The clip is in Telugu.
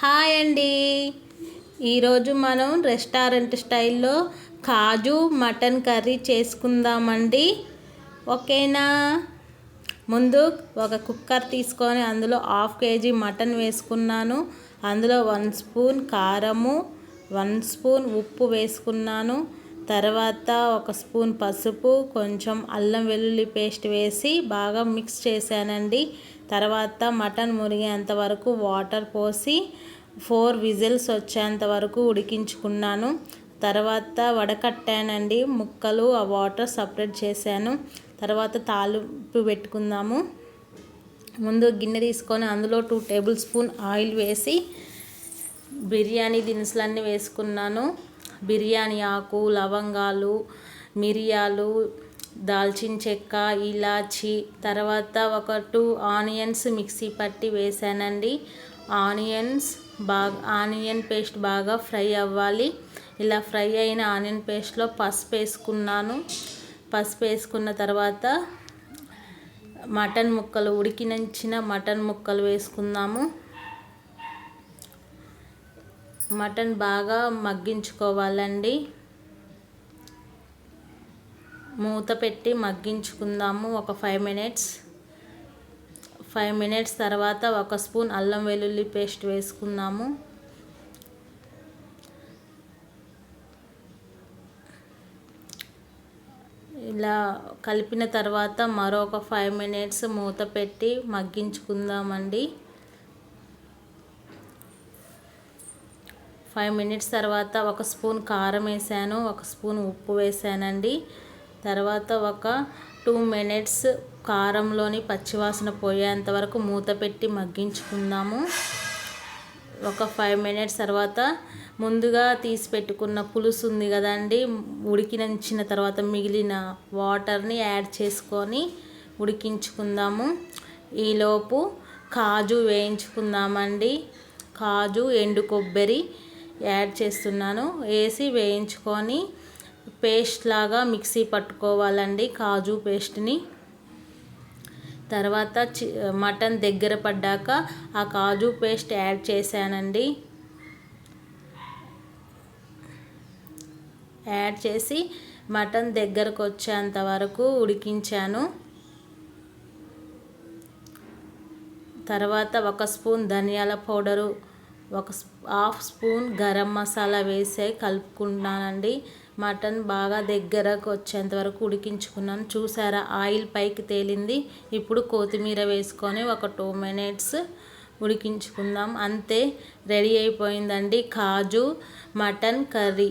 హాయ్ అండి. ఈరోజు మనం రెస్టారెంట్ స్టైల్లో కాజు మటన్ కర్రీ చేసుకుందామండి. ఓకేనా? ముందు ఒక కుక్కర్ తీసుకొని అందులో హాఫ్ కేజీ మటన్ వేసుకున్నాను. అందులో వన్ స్పూన్ కారము వన్ స్పూన్ ఉప్పు వేసుకున్నాను. తర్వాత ఒక స్పూన్ పసుపు కొంచెం అల్లం వెల్లుల్లి పేస్ట్ వేసి బాగా మిక్స్ చేశానండి. తర్వాత మటన్ మురిగేంత వరకు వాటర్ పోసి ఫోర్ విజిల్స్ వచ్చేంత వరకు ఉడికించుకున్నాను. తర్వాత వడకట్టానండి. ముక్కలు ఆ వాటర్ సపరేట్ చేశాను. తర్వాత తాలింపు పెట్టుకుందాము. ముందు గిన్నె తీసుకొని అందులో టూ టేబుల్ స్పూన్ ఆయిల్ వేసి బిర్యానీ దినుసులన్నీ వేసుకున్నాను. బిర్యానీ ఆకు లవంగాలు మిరియాలు దాల్చిన చెక్క ఇలాచి తర్వాత ఒక టూ ఆనియన్స్ మిక్సీ పట్టి వేసానండి. ఆనియన్స్ బాగా ఆనియన్ పేస్ట్ బాగా ఫ్రై అవ్వాలి. ఇలా ఫ్రై అయిన ఆనియన్ పేస్ట్లో పసుపు వేసుకున్నాను. పసుపు వేసుకున్న తర్వాత మటన్ ముక్కలు ఉడికినంచిన మటన్ ముక్కలు వేసుకుందాము. మటన్ బాగా మగ్గించుకోవాలండి. మూత పెట్టి మగ్గించుకుందాము ఒక ఫైవ్ మినిట్స్ ఫైవ్ మినిట్స్ తర్వాత ఒక స్పూన్ అల్లం వెల్లుల్లి పేస్ట్ వేసుకుందాము. ఇలా కలిపిన తర్వాత మరొక ఫైవ్ మినిట్స్ మూత పెట్టి మగ్గించుకుందామండి. ఫైవ్ మినిట్స్ తర్వాత ఒక స్పూన్ కారం వేసాను ఒక స్పూన్ ఉప్పు వేసానండి. తర్వాత ఒక టూ మినిట్స్ కారంలోని పచ్చివాసన పోయేంత వరకు మూత పెట్టి మగ్గించుకుందాము. ఒక ఫైవ్ మినిట్స్ తర్వాత ముందుగా తీసి పెట్టుకున్న పులుసు ఉంది కదండి ఉడికినంచిన తర్వాత మిగిలిన వాటర్ని యాడ్ చేసుకొని ఉడికించుకుందాము. ఈలోపు కాజు వేయించుకుందామండి. కాజు ఎండు కొబ్బరి యాడ్ చేస్తున్నాను. వేసి వేయించుకొని పేస్ట్ లాగా మిక్సీ పట్టుకోవాలండి కాజు పేస్ట్ని. తర్వాత చి మటన్ దగ్గర పడ్డాక ఆ కాజు పేస్ట్ యాడ్ చేశానండి. యాడ్ చేసి మటన్ దగ్గరకు వచ్చేంత వరకు ఉడికించాను. తర్వాత ఒక స్పూన్ ధనియాల పౌడరు ఒక హాఫ్ స్పూన్ గరం మసాలా వేసే కలుపుకున్నానండి మటన్ బాగా దగ్గరకు వచ్చేంత వరకు ఉడికించుకున్నాను చూసారా? ఆయిల్ పైకి తేలింది. ఇప్పుడు కొత్తిమీర వేసుకొని ఒక టూ మినిట్స్ ఉడికించుకుందాం. అంతే రెడీ అయిపోయిందండి. కాజు మటన్ కర్రీ.